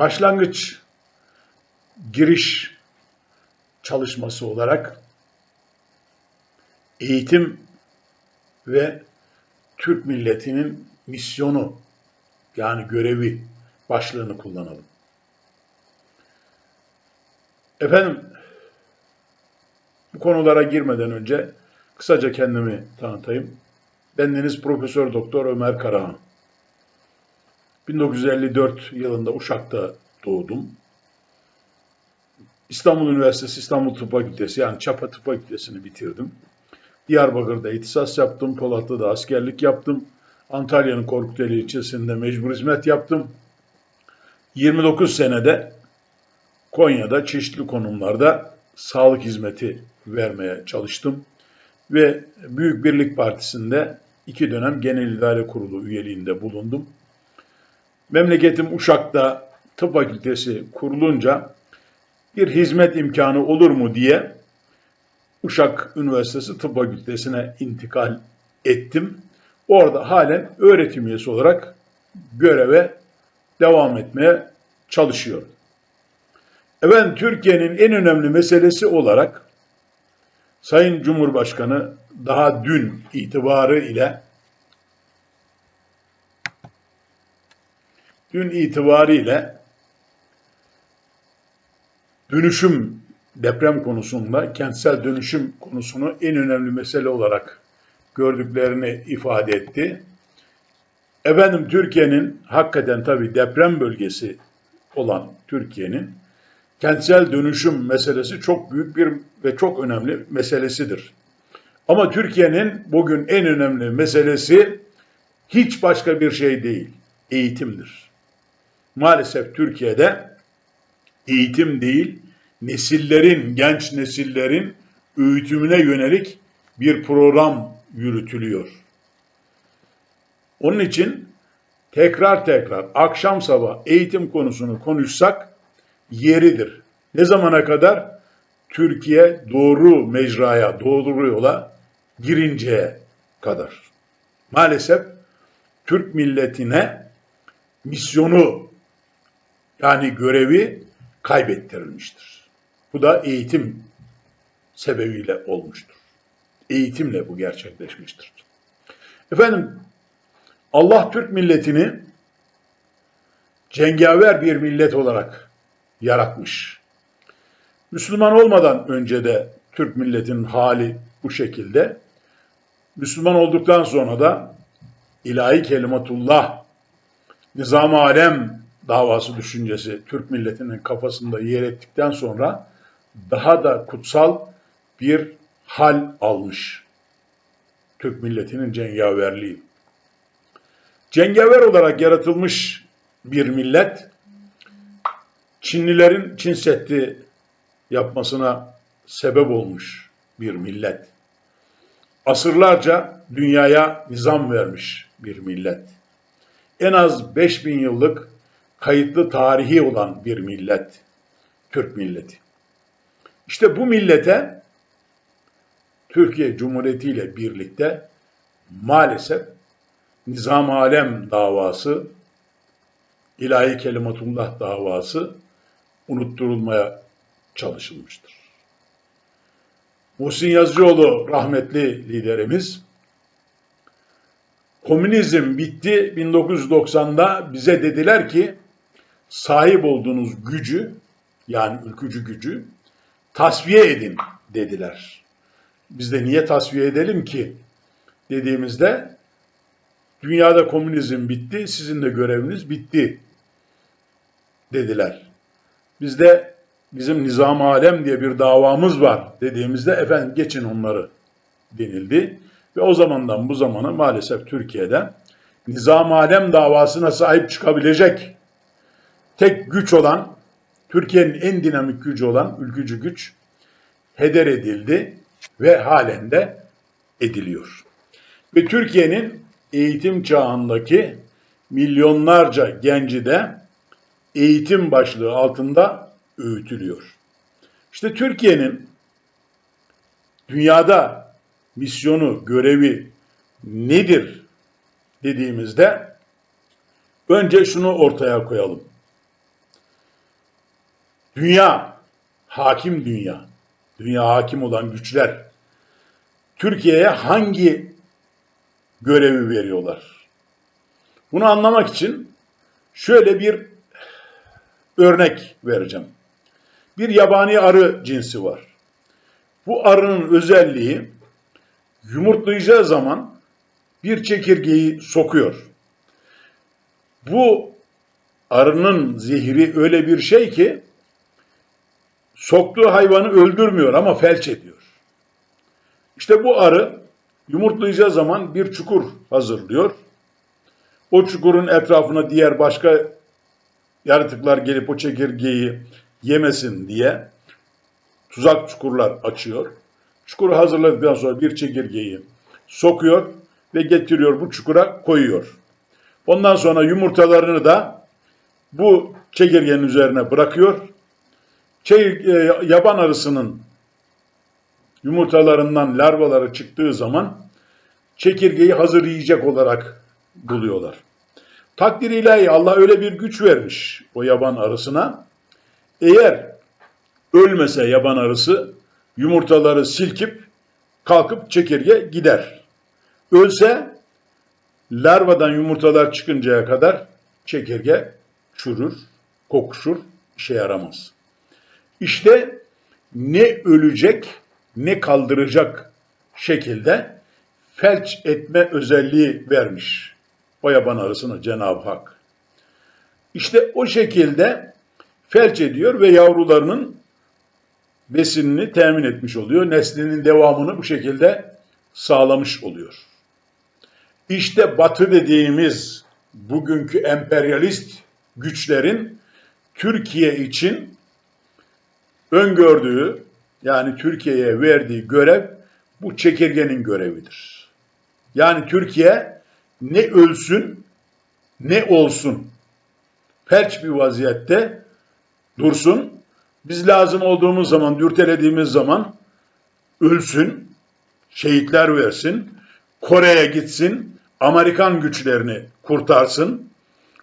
başlangıç giriş çalışması olarak eğitim ve Türk milletinin misyonu yani görevi başlığını kullanalım. Efendim bu konulara girmeden önce kısaca kendimi tanıtayım. Bendeniz Profesör Doktor Ömer Karahan. 1954 yılında Uşak'ta doğdum. İstanbul Üniversitesi İstanbul Tıp Fakültesi yani Çapa Tıp Fakültesini bitirdim. Diyarbakır'da ihtisas yaptım, Polatlı'da askerlik yaptım. Antalya'nın Korkuteli ilçesinde mecbur hizmet yaptım. 29 senede Konya'da çeşitli konumlarda sağlık hizmeti vermeye çalıştım. Ve Büyük Birlik Partisi'nde iki dönem Genel İdare Kurulu üyeliğinde bulundum. Memleketim Uşak'ta tıp fakültesi kurulunca bir hizmet imkanı olur mu diye Uşak Üniversitesi Tıp Fakültesine intikal ettim. Orada halen öğretim üyesi olarak göreve devam etmeye çalışıyorum. Efendim Türkiye'nin en önemli meselesi olarak Sayın Cumhurbaşkanı daha dün itibarı ile dün itibariyle dönüşüm deprem konusunda kentsel dönüşüm konusunu en önemli mesele olarak gördüklerini ifade etti. Efendim Türkiye'nin hakikaten tabii deprem bölgesi olan Türkiye'nin kentsel dönüşüm meselesi çok büyük bir ve çok önemli meselesidir. Ama Türkiye'nin bugün en önemli meselesi hiç başka bir şey değil, eğitimdir. Maalesef Türkiye'de eğitim değil, nesillerin, genç nesillerin öğütümüne yönelik bir program yürütülüyor. Onun için tekrar tekrar akşam sabah eğitim konusunu konuşsak yeridir. Ne zamana kadar? Türkiye doğru mecraya, doğru yola girinceye kadar. Maalesef Türk milletine misyonu yani görevi kaybettirilmiştir. Bu da eğitim sebebiyle olmuştur. Eğitimle bu gerçekleşmiştir. Efendim Allah Türk milletini cengaver bir millet olarak yaratmış. Müslüman olmadan önce de Türk milletinin hali bu şekilde. Müslüman olduktan sonra da ilahi kelimatullah, nizam alem davası düşüncesi Türk milletinin kafasında yer ettikten sonra daha da kutsal bir hal almış. Türk milletinin cengaverliği. Cengaver olarak yaratılmış bir millet Çinlilerin Çin Seddi yapmasına sebep olmuş bir millet. Asırlarca dünyaya nizam vermiş bir millet. En az 5000 yıllık kayıtlı tarihi olan bir millet. Türk milleti. İşte bu millete Türkiye Cumhuriyeti ile birlikte maalesef Nizam Alem davası, ilahi kelimatullah davası unutturulmaya çalışılmıştır. Muhsin Yazıcıoğlu rahmetli liderimiz komünizm bitti 1990'da bize dediler ki sahip olduğunuz gücü yani ülkücü gücü tasfiye edin dediler. Biz de niye tasfiye edelim ki dediğimizde dünyada komünizm bitti, sizin de göreviniz bitti dediler. Bizde bizim nizam alem diye bir davamız var dediğimizde efendim geçin onları denildi. Ve o zamandan bu zamana maalesef Türkiye'de nizam alem davasına sahip çıkabilecek tek güç olan, Türkiye'nin en dinamik gücü olan ülkücü güç heder edildi ve halen de ediliyor. Ve Türkiye'nin eğitim çağındaki milyonlarca genci de eğitim başlığı altında öğütülüyor. İşte Türkiye'nin dünyada misyonu, görevi nedir dediğimizde önce şunu ortaya koyalım. Dünya, hakim dünya, dünya hakim olan güçler Türkiye'ye hangi görevi veriyorlar? Bunu anlamak için şöyle bir örnek vereceğim. Bir yabani arı cinsi var. Bu arının özelliği yumurtlayacağı zaman bir çekirgeyi sokuyor. Bu arının zehri öyle bir şey ki soktuğu hayvanı öldürmüyor ama felç ediyor. İşte bu arı yumurtlayacağı zaman bir çukur hazırlıyor. O çukurun etrafına diğer başka yaratıklar gelip o çekirgeyi yemesin diye tuzak çukurlar açıyor. Çukuru hazırladıktan sonra bir çekirgeyi sokuyor ve getiriyor bu çukura koyuyor. Ondan sonra yumurtalarını da bu çekirgenin üzerine bırakıyor. Çekir, e, yaban arısının yumurtalarından larvaları çıktığı zaman çekirgeyi hazır yiyecek olarak buluyorlar. Takdir ilahi Allah öyle bir güç vermiş o yaban arısına. Eğer ölmese yaban arısı yumurtaları silkip kalkıp çekirge gider. Ölse larvadan yumurtalar çıkıncaya kadar çekirge çürür, kokuşur, işe yaramaz. İşte ne ölecek ne kaldıracak şekilde felç etme özelliği vermiş o yaban arısına Cenab-ı Hak. İşte o şekilde felç ediyor ve yavrularının besinini temin etmiş oluyor. Neslinin devamını bu şekilde sağlamış oluyor. İşte batı dediğimiz bugünkü emperyalist güçlerin Türkiye için öngördüğü yani Türkiye'ye verdiği görev bu çekirgenin görevidir. Yani Türkiye ne ölsün ne olsun felç bir vaziyette dursun. Biz lazım olduğumuz zaman, dürtelediğimiz zaman ölsün, şehitler versin, Kore'ye gitsin, Amerikan güçlerini kurtarsın,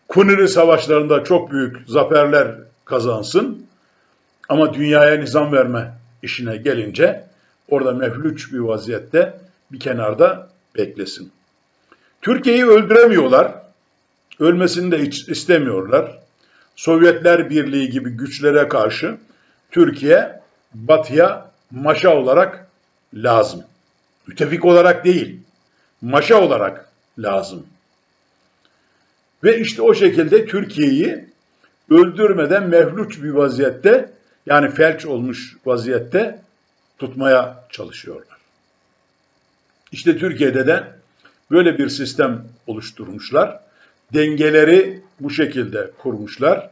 Kuniri savaşlarında çok büyük zaferler kazansın ama dünyaya nizam verme işine gelince orada meflüç bir vaziyette bir kenarda beklesin. Türkiye'yi öldüremiyorlar. Ölmesini de istemiyorlar. Sovyetler Birliği gibi güçlere karşı Türkiye batıya maşa olarak lazım. Müttefik olarak değil, maşa olarak lazım. Ve işte o şekilde Türkiye'yi öldürmeden mevluç bir vaziyette yani felç olmuş vaziyette tutmaya çalışıyorlar. İşte Türkiye'de de böyle bir sistem oluşturmuşlar. Dengeleri bu şekilde kurmuşlar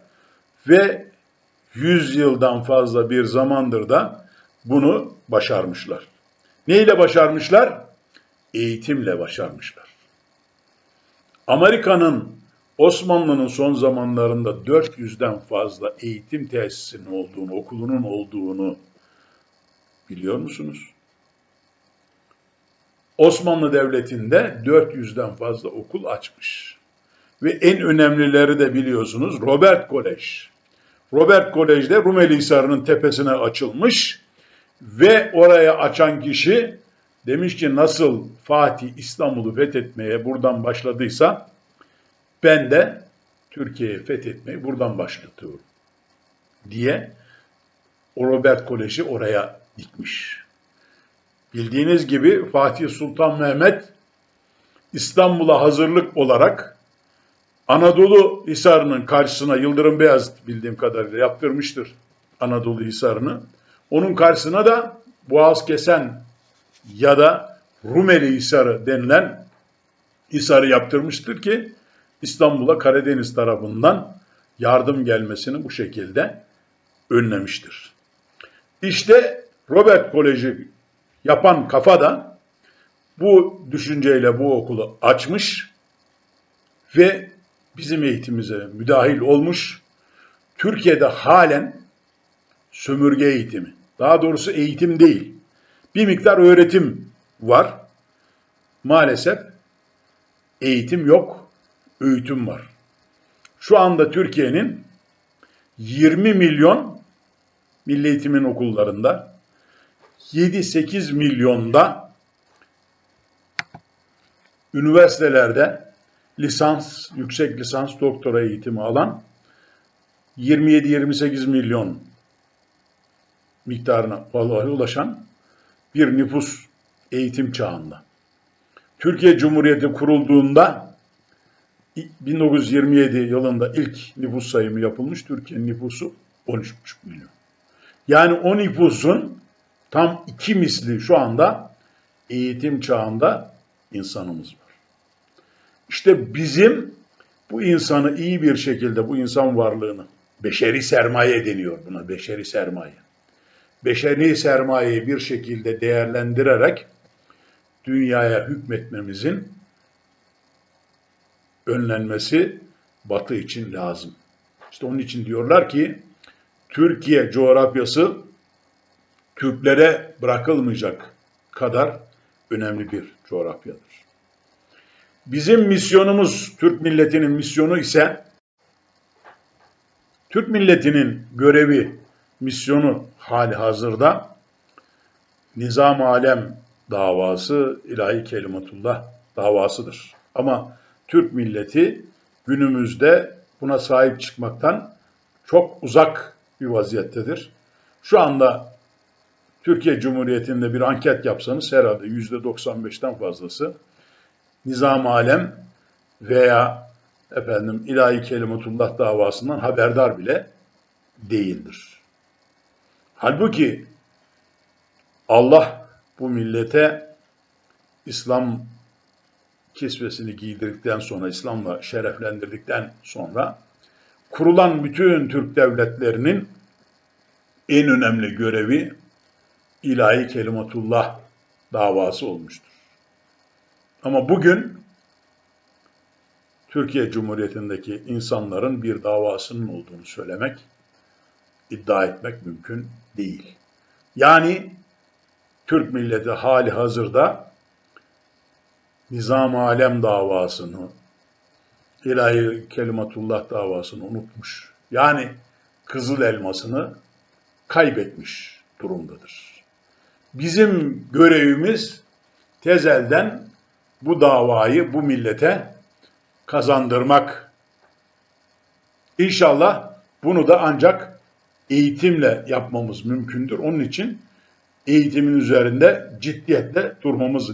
ve 100 yıldan fazla bir zamandır da bunu başarmışlar. Neyle başarmışlar? Eğitimle başarmışlar. Amerika'nın Osmanlı'nın son zamanlarında 400'den fazla eğitim tesisinin olduğunu, okulunun olduğunu biliyor musunuz? Osmanlı Devleti'nde 400'den fazla okul açmış. Ve en önemlileri de biliyorsunuz Robert Kolej. Robert Kolej'de Rumeli Hisarı'nın tepesine açılmış ve oraya açan kişi demiş ki nasıl Fatih İstanbul'u fethetmeye buradan başladıysa ben de Türkiye'yi fethetmeyi buradan başlatıyorum diye o Robert Kolej'i oraya dikmiş. Bildiğiniz gibi Fatih Sultan Mehmet İstanbul'a hazırlık olarak Anadolu Hisarı'nın karşısına Yıldırım Beyazıt bildiğim kadarıyla yaptırmıştır Anadolu Hisarı'nı. Onun karşısına da Boğaz Kesen ya da Rumeli Hisarı denilen Hisarı yaptırmıştır ki İstanbul'a Karadeniz tarafından yardım gelmesini bu şekilde önlemiştir. İşte Robert Koleji yapan kafa da bu düşünceyle bu okulu açmış ve bizim eğitimimize müdahil olmuş. Türkiye'de halen sömürge eğitimi, daha doğrusu eğitim değil, bir miktar öğretim var. Maalesef eğitim yok, öğütüm var. Şu anda Türkiye'nin 20 milyon milli eğitimin okullarında 7-8 milyonda üniversitelerde lisans, yüksek lisans, doktora eğitimi alan 27-28 milyon miktarına vallahi ulaşan bir nüfus eğitim çağında. Türkiye Cumhuriyeti kurulduğunda 1927 yılında ilk nüfus sayımı yapılmış. Türkiye'nin nüfusu 13,5 milyon. Yani o nüfusun tam iki misli şu anda eğitim çağında insanımız var. İşte bizim bu insanı iyi bir şekilde, bu insan varlığını, beşeri sermaye deniyor buna, beşeri sermaye. Beşeri sermayeyi bir şekilde değerlendirerek dünyaya hükmetmemizin önlenmesi Batı için lazım. İşte onun için diyorlar ki Türkiye coğrafyası Türklere bırakılmayacak kadar önemli bir coğrafyadır. Bizim misyonumuz, Türk milletinin misyonu ise Türk milletinin görevi, misyonu hali hazırda nizam alem davası, ilahi kelimatullah davasıdır. Ama Türk milleti günümüzde buna sahip çıkmaktan çok uzak bir vaziyettedir. Şu anda Türkiye Cumhuriyeti'nde bir anket yapsanız herhalde yüzde 95'ten fazlası nizam alem veya efendim ilahi kelimetullah davasından haberdar bile değildir. Halbuki Allah bu millete İslam kisvesini giydirdikten sonra, İslam'la şereflendirdikten sonra kurulan bütün Türk devletlerinin en önemli görevi ilahi kelimatullah davası olmuştur. Ama bugün Türkiye Cumhuriyeti'ndeki insanların bir davasının olduğunu söylemek, iddia etmek mümkün değil. Yani Türk milleti hali hazırda nizam alem davasını, ilahi kelimatullah davasını unutmuş. Yani kızıl elmasını kaybetmiş durumdadır. Bizim görevimiz tezelden bu davayı bu millete kazandırmak. İnşallah bunu da ancak eğitimle yapmamız mümkündür. Onun için eğitimin üzerinde ciddiyetle durmamız